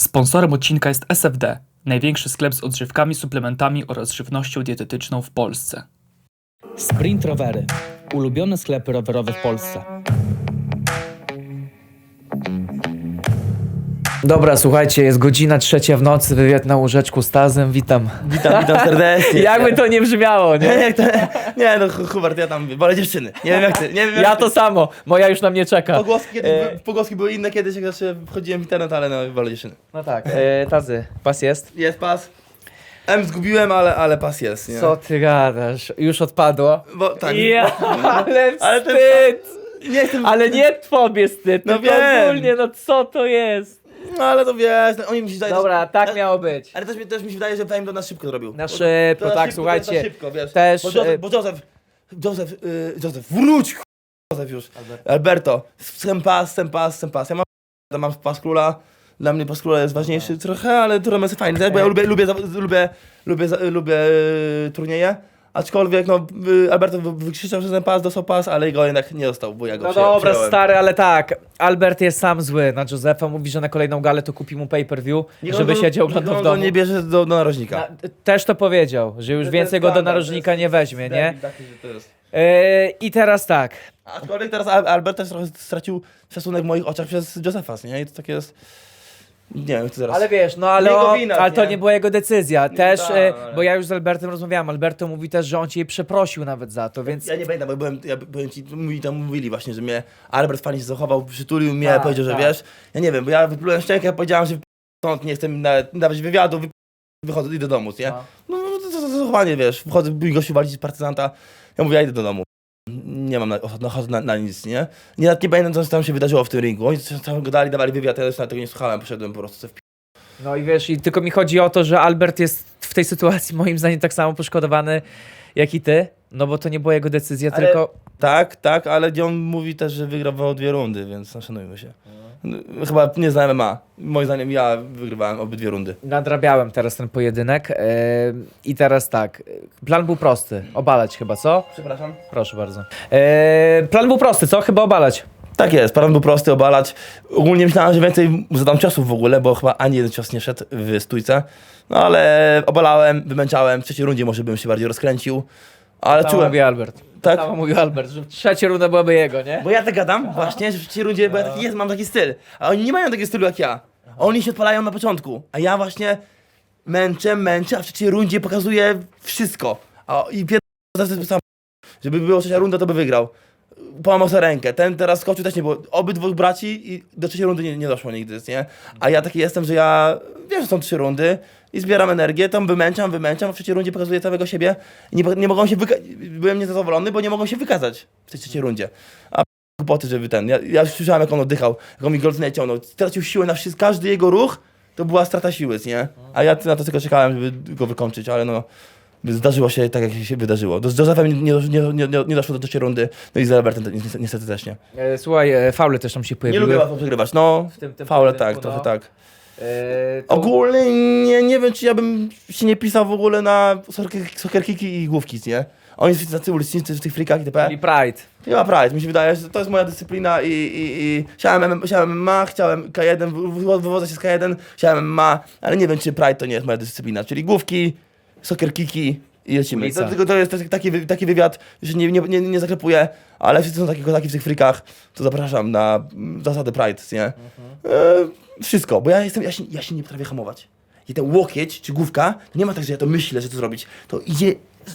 Sponsorem odcinka jest SFD, największy sklep z odżywkami, suplementami oraz żywnością dietetyczną w Polsce. Sprint Rowery. Ulubione sklepy rowerowe w Polsce. Dobra, słuchajcie, jest godzina trzecia w nocy, wywiad na łóżeczku z Tazem, witam. Witam, witam serdecznie. Jakby to nie brzmiało, Nie, nie? jak to, nie no Hu- Hubert, ja tam wolę dziewczyny. Nie wiem jak ty, nie wiem jak Ja ty. to samo, moja już na mnie czeka. Pogłoski, kiedyś, E. pogłoski były inne kiedyś, jak zawsze wchodziłem w internet, ale no wolę dziewczyny. No tak, e, Tazy, pas jest? Jest pas. M zgubiłem, ale, ale pas jest, nie? Co ty gadasz? Już odpadło? Bo tak. Ja, ale Ale ten wstyd! Nie chcę, Ale nie tobie wstyd, No tylko wiem. ogólnie, no co to jest? No ale to wiesz, no, oni mi się wydaje, Dobra, tak miało być. Ale też, mi- też mi się wydaje, że Fame to na szybko zrobił. Na Bo- szybko, tak, szybko, słuchajcie. Na szybko, wiesz. Też, Bo e, Józef, bo Józef, Józef, y, Józef, wróć, ch- Józef już. Alberto, sem pas, sem pas, sem pas. Ja mam, ja mam pas króla. Dla mnie pas króla jest ważniejszy trochę, ale turniej jest fajny, bo ja lubię, lubię, za- lubię, lubię, za- lubię y, turnieje. Aczkolwiek, no, y, Alberto wy- wykrzyczał, że ten pas dostał pas, ale go jednak nie dostał, bo ja go No przyjąłem- dobra, przyjąłem. stary, ale tak. Albert jest sam zły na Józefa. Mówi, że na kolejną galę to kupi mu pay-per-view, Niech żeby on go- siedział niech oglądał on w go domu. nie bierze do, do narożnika. Na, też to powiedział, że już więcej go do narożnika nie weźmie, nie? Yy, I teraz tak. Aczkolwiek teraz Al- Albert też trochę stracił szacunek w moich oczach przez Josefas, nie? I to takie jest... Nie wiem, to teraz... Ale wiesz, no ale, Jego wina, ale to nie? nie była jego decyzja. Też, tak, e, ale- bo ja już z Albertem rozmawiałem. Alberto mówi też, że on cię przeprosił nawet za to, więc. Ja nie pamiętam, bo byłem, ja powiem ci, mi tam mówili właśnie, że mnie Albert fajnie się zachował, przytulił mnie, Tak, powiedział, że tak. wiesz, ja nie wiem, bo ja wyplułem szczękę, powiedziałem, że stąd nie chcę nawet dawać wywiadu, wy- wychodzę, idę do domu, nie? No. No, no to, to, to zachowanie, wiesz, wchodzę, gościu walić z partyzanta, ja mówię, ja idę do domu. Nie mam na, ochoty na, na, na nic, nie? Nie, nawet nie pamiętam, co tam się wydarzyło w tym ringu. Oni coś tam gadali, dawali wywiad, ja też na tego nie słuchałem, poszedłem po prostu sobie w pi- No i wiesz, i tylko mi chodzi o to, że Albert jest w tej sytuacji moim zdaniem tak samo poszkodowany jak i ty. No bo to nie była jego decyzja, Ale- tylko. Tak, tak, ale on mówi też, że wygrał dwie rundy, więc no, szanujmy się. Chyba nie znałem MMA. Moim zdaniem ja wygrywałem obydwie rundy. Nadrabiałem teraz ten pojedynek. e, I teraz tak. Plan był prosty. Obalać chyba, co? Przepraszam. Proszę bardzo. E, plan był prosty, co? Chyba obalać. Tak jest, plan był prosty, obalać. Ogólnie myślałem, że więcej zadam ciosów w ogóle, bo chyba ani jeden cios nie szedł w stójce. No ale obalałem, wymęczałem. W trzeciej rundzie może bym się bardziej rozkręcił. Ale Samo czułem, Albert. Tak? Samo mówił Albert, że trzecia runda byłaby jego, nie? Bo ja tak gadam właśnie, że w trzeciej rundzie, bo ja taki jest, mam taki styl. A oni nie mają takiego stylu jak ja. Oni się odpalają na początku, a ja właśnie męczę, męczę, a w trzeciej rundzie pokazuję wszystko. A i pierwszy sam, żeby było trzecia runda, to by wygrał. Połamał sobie rękę. Ten teraz skoczył też nie było. Obydwu braci i do trzeciej rundy nie, nie doszło nigdy, nie? A ja taki jestem, że ja wiem, że są trzy rundy i zbieram energię, tam wymęczam, wymęczam, w trzeciej rundzie pokazuję całego siebie i nie, nie mogą się Byłem niezadowolony, bo nie mogą się wykazać w tej trzeciej rundzie. A głupoty, żeby ten. Ja, ja już słyszałem, jak on oddychał, jak on mi Goldstein ciągnął. Stracił siłę na wszystko, każdy jego ruch to była strata siły, nie? A ja na to tylko czekałem, żeby go wykończyć, ale no. Zdarzyło się tak, jak się wydarzyło. Do- Z Josephem nie, nie, nie, nie, nie doszło do trzeciej rundy, no i z Albertem te- niestety, też nie. E, słuchaj, e, faule też tam się Nie pojawiły. lubię łatwo przegrywać, no. W tym- tym Faule tak, trochę no. tak. E, to- Ogólnie nie, nie wiem, czy ja bym się nie pisał w ogóle na kicki i główki, nie? Oni są tacy ulicznicy w tych frikach itp. Czyli Pride. Ja Pride, mi się wydaje, że to jest moja dyscyplina i, i, i chciałem, chciałem MMA, chciałem K1, wy- wy- wywodzę się z K1, chciałem MMA, ale nie wiem, czy Pride to nie jest moja dyscyplina, czyli główki, soccer kiki i lecimy. Ulica. To, tylko to jest taki, wy- taki wywiad, że nie, nie, nie, nie zaklepuję, ale wszyscy są takie kozaki w tych frikach, to zapraszam na mm, zasady Pride, nie? E, wszystko, bo ja jestem, ja się, ja się nie potrafię hamować. I ten łokieć czy główka, to nie ma tak, że ja to myślę, że to zrobić. To idzie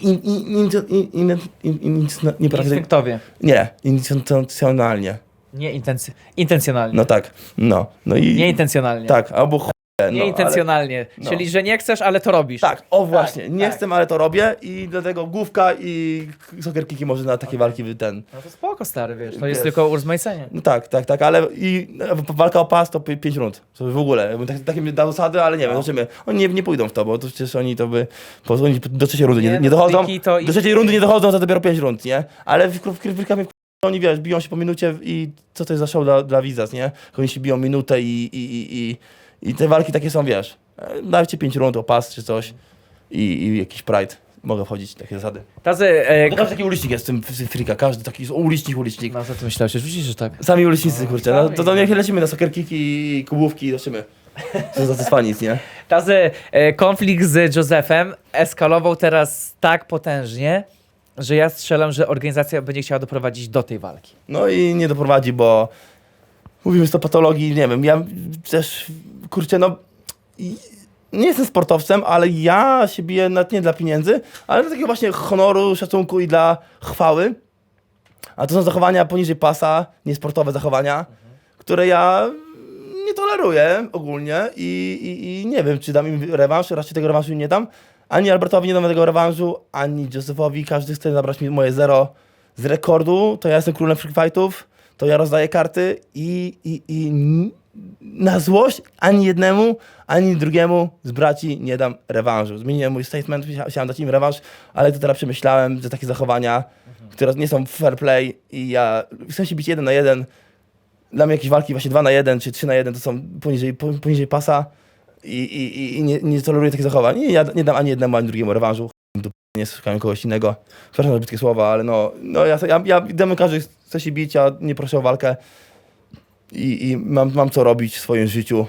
in, in, in, in, in, in, in, nie potrafię nie, intencjonalnie. Nie intency- intencjonalnie. No tak, no. No i. Nieintencjonalnie. Tak, albo Nieintencjonalnie. no. Czyli, że nie chcesz, ale to robisz. Tak, o właśnie, nie tak. chcę, ale to robię i dlatego główka i soccer kiki może na takie walki wy- ten. No to spoko, stary, wiesz. To Wiesz. jest tylko urozmaicenie. No tak, tak, tak, ale i e, walka o pas to 5 rund. W ogóle. Tak, takie mi dał zasady, ale nie wiem, zobaczymy. Oni nie, nie pójdą w to, bo to przecież oni to by. Bo oni do trzeciej rundy nie, Nie, nie no, dochodzą. i- Do trzeciej rundy nie dochodzą za dopiero 5 rund, nie? Ale w, w, w, w, w, oni wiesz, biją się po minucie i co to jest za show dla, dla nie? Oni się biją minutę i, i, i, i, i te walki takie są, wiesz, dajcie 5 rund o pas czy coś i, i jakiś pride. Mogę wchodzić, takie zasady. Tazy, e, Bo każdy taki ulicznik jest w tym w frika, każdy taki jest ulicznik, ulicznik. No co ty myślałeś? Oczywiście, że tak. Sami ulicznicy, kurczę, no to, to niech lecimy na soccer kiki i kubówki i zobaczymy. Co za cwanic, nie? Tazy, e, konflikt z Józefem eskalował teraz tak potężnie, że ja strzelam, że organizacja będzie chciała doprowadzić do tej walki. No i nie doprowadzi, bo mówimy o patologii, nie wiem, ja też, kurczę, no nie jestem sportowcem, ale ja się biję nawet nie dla pieniędzy, ale dla takiego właśnie honoru, szacunku i dla chwały. A to są zachowania poniżej pasa, niesportowe zachowania, które ja nie toleruję ogólnie i, i, i nie wiem, czy dam im rewanż, raczej tego rewanżu nie dam. Ani Albertowi nie dam tego rewanżu, ani Józefowi. Każdy chce zabrać mi moje zero z rekordu. To ja jestem królem free fightów, to ja rozdaję karty i, i, i na złość ani jednemu, ani drugiemu z braci nie dam rewanżu. Zmieniłem mój statement, chcia- chciałem dać im rewanż, ale to teraz przemyślałem, że takie zachowania, które nie są fair play i ja chcę się bić jeden na jeden, dla mnie jakieś walki właśnie 2 na 1 czy 3 na 1 to są poniżej, po- poniżej pasa i, i, i- nie, nie toleruję takich zachowań. I ja nie dam ani jednemu, ani drugiemu rewanżu. Nie szukałem kogoś innego. Przepraszam za brzydkie słowa, ale no, no ja, ja, ja każdy chce się bić, ja nie proszę o walkę i, i mam, mam co robić w swoim życiu.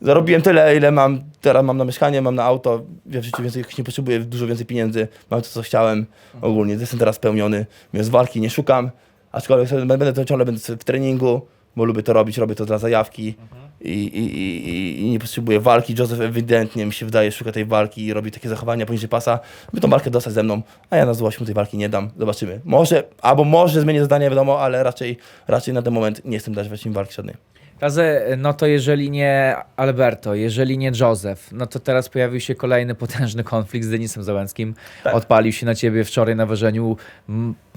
Zarobiłem tyle, ile mam, teraz mam na mieszkanie, mam na auto, ja w życiu więcej nie potrzebuję, dużo więcej pieniędzy, mam to, co chciałem ogólnie, jestem teraz spełniony, więc walki nie szukam, aczkolwiek sobie będę to ciągle będę w treningu, bo lubię to robić, robię to dla zajawki. I, i, i, i, i nie potrzebuję walki. Joseph ewidentnie mi się wydaje, szuka tej walki i robi takie zachowania poniżej pasa, by tą walkę dostać ze mną, a ja na złość mu tej walki nie dam. Zobaczymy. Może, albo może zmienię zdanie, wiadomo, ale raczej, raczej na ten moment nie chcę dać im walki żadnej. Tazy, no to jeżeli nie Alberto, jeżeli nie Józef, no to teraz pojawił się kolejny potężny konflikt z Denisem Załęckim. Tak. Odpalił się na ciebie wczoraj na ważeniu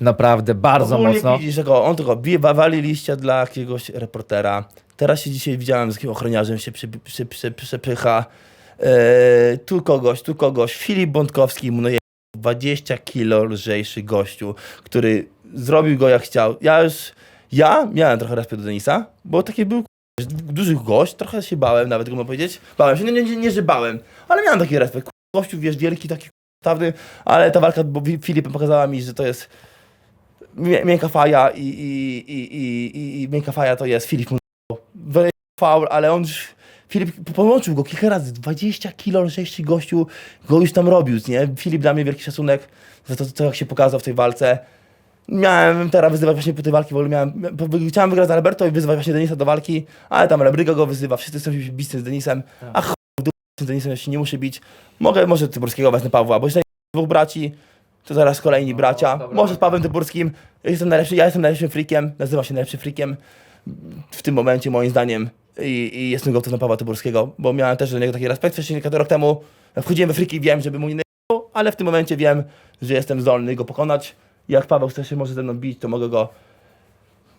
naprawdę bardzo Ogólnie mocno. Widzisz, że go, on tylko bije, wali liścia dla jakiegoś reportera. Teraz się dzisiaj widziałem z jakim ochroniarzem się przy, przy, przy, przepycha. Eee, tu kogoś, tu kogoś. Filip Bątkowski mu naje 20 kilo lżejszy gościu, który zrobił go jak chciał. Ja już, ja miałem trochę respekt do Denisa, bo taki był duży gość, trochę się bałem nawet, go mogę powiedzieć. Bałem się, nie, nie, nie, nie że bałem, ale miałem taki respekt. Gościu, wiesz, wielki, taki stawny, ale ta walka, bo Filip pokazała mi, że to jest Mię- miękka faja i, i, i, i, i, i miękka faja to jest Filip Wy- Faul, ale on już, Filip połączył go kilka razy, 20 kilo lżejszy gościu go już tam robił, nie? Filip dla mnie wielki szacunek za to, co jak się pokazał w tej walce. Miałem teraz wyzywać właśnie po tej walki, bo miałem, chciałem wygrać z Alberto i wyzywać właśnie Denisa do walki, ale tam Lebryga go wyzywa, wszyscy chcą się bić z Denisem, a ch... z Denisem ja się nie muszę bić. Mogę, może Tyburskiego wezmę Pawła, bo jest dwóch braci, to zaraz kolejni bracia. dobra. Może z Pawłem Tyburskim. Jestem najlepszy, ja jestem najlepszym freakiem, nazywam się najlepszym freakiem w tym momencie moim zdaniem i, i jestem gotów na Pawła Tyburskiego, bo miałem też do niego taki respekt wcześniej, kilka rok temu wchodziłem we friki i wiem, żeby mu nie ale w tym momencie wiem, że jestem zdolny go pokonać. Jak Paweł chce się może ze mną bić, to mogę go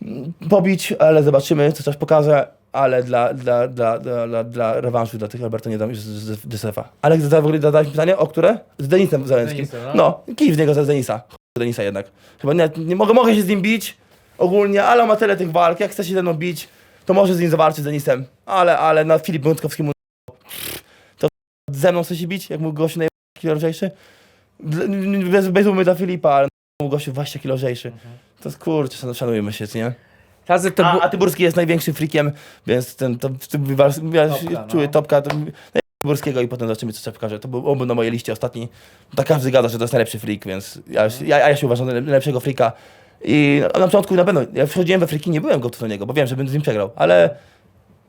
mm, pobić, ale zobaczymy, co coś pokaże, ale dla, dla, dla, dla, dla, dla rewanżu, dla tych Alberto nie dam już Josefa. Ale zadałeś pytanie, o które? Z Denisem Załęckim. Denisem, no. no, kij w niego za Denisa. Denisa jednak. Chyba nie, nie mogę, mogę się z nim bić ogólnie, ale ma tyle tych walk, jak chce się ze mną bić, to może z nim zawalczyć z Denisem. Ale, ale na Filip Bątkowski mu to ze mną chce się bić, jak mu gościu najbardziej lżejszy? Bez, bez umy dla Filipa, ale mu gościu 20 kilo lżejszy. To kurczę, szan- szanujmy się, co nie? Tazy, to A, a Tyburski jest największym freakiem, więc ten, to, w tym wywal- ja Topka, no. czuję topka to, Tyburskiego i potem zobaczymy, co pokaże. To był, on był na mojej liście ostatni. Tak każdy gada, że to jest najlepszy freak, więc ja, ja, ja się uważam za najlepszego freaka. I na, początku na pewno, jak wchodziłem we freaki, nie byłem gotów do niego, bo wiem, że będę z nim przegrał, ale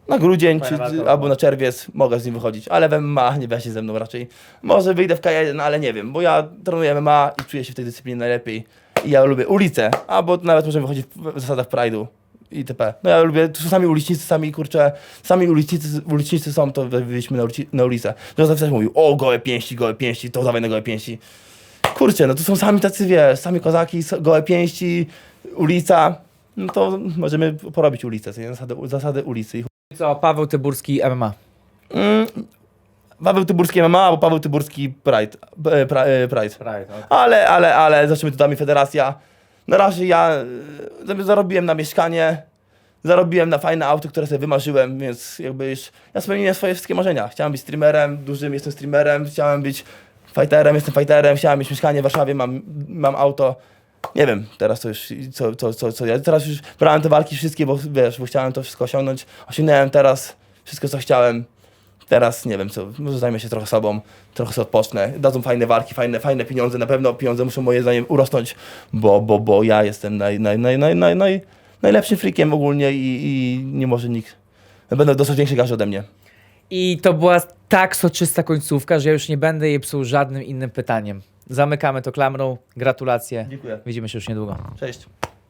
na grudzień czy, albo na czerwiec mogę z nim wychodzić, ale w MMA nie weź się ze mną raczej. Może wyjdę w K1, ale nie wiem, bo ja trenuję MMA i czuję się w tej dyscyplinie najlepiej. I ja lubię ulicę, albo nawet możemy wychodzić w w zasadach Pride'u itp. No ja lubię, to sami ulicznicy, sami kurczę, sami ulicznicy, ulicznicy są, to wyjdziemy na, ulici, na ulicę. Józef też mówił, o gołe pięści, gołe pięści, to dawaj na gołe pięści. Kurczę, no to są sami tacy, wiesz, sami kozaki, gołe pięści, ulica, no to możemy porobić ulicę, nie? zasady, zasady ulicy. Co, Paweł Tyburski MMA. Mm, Paweł Tyburski MMA albo Paweł Tyburski Pride. e, e, Pride. Ale, ale, ale zobaczymy, tutaj mi federacja. Na razie ja e, zarobiłem na mieszkanie, zarobiłem na fajne auto, które sobie wymarzyłem, więc jakby już ja spełniłem swoje wszystkie marzenia. Chciałem być streamerem, dużym jestem streamerem, chciałem być fighterem, jestem fighterem, chciałem mieć mieszkanie w Warszawie, mam, mam auto. Nie wiem, teraz to już, co, co, co, co ja, teraz już brałem te walki wszystkie, bo wiesz, bo chciałem to wszystko osiągnąć. Osiągnąłem teraz wszystko co chciałem. Teraz nie wiem co, może zajmę się trochę sobą, trochę sobie odpocznę. Dadzą fajne walki, fajne, fajne pieniądze, na pewno pieniądze muszą moje zdaniem urosnąć, bo, bo, bo ja jestem naj, naj, naj, naj, naj, naj, najlepszym freakiem ogólnie i, i nie może nikt. Będę dosyć większy garzy ode mnie. I to była tak soczysta końcówka, że ja już nie będę jej psuł żadnym innym pytaniem. Zamykamy to klamrą. Gratulacje. Dziękuję. Widzimy się już niedługo. Cześć.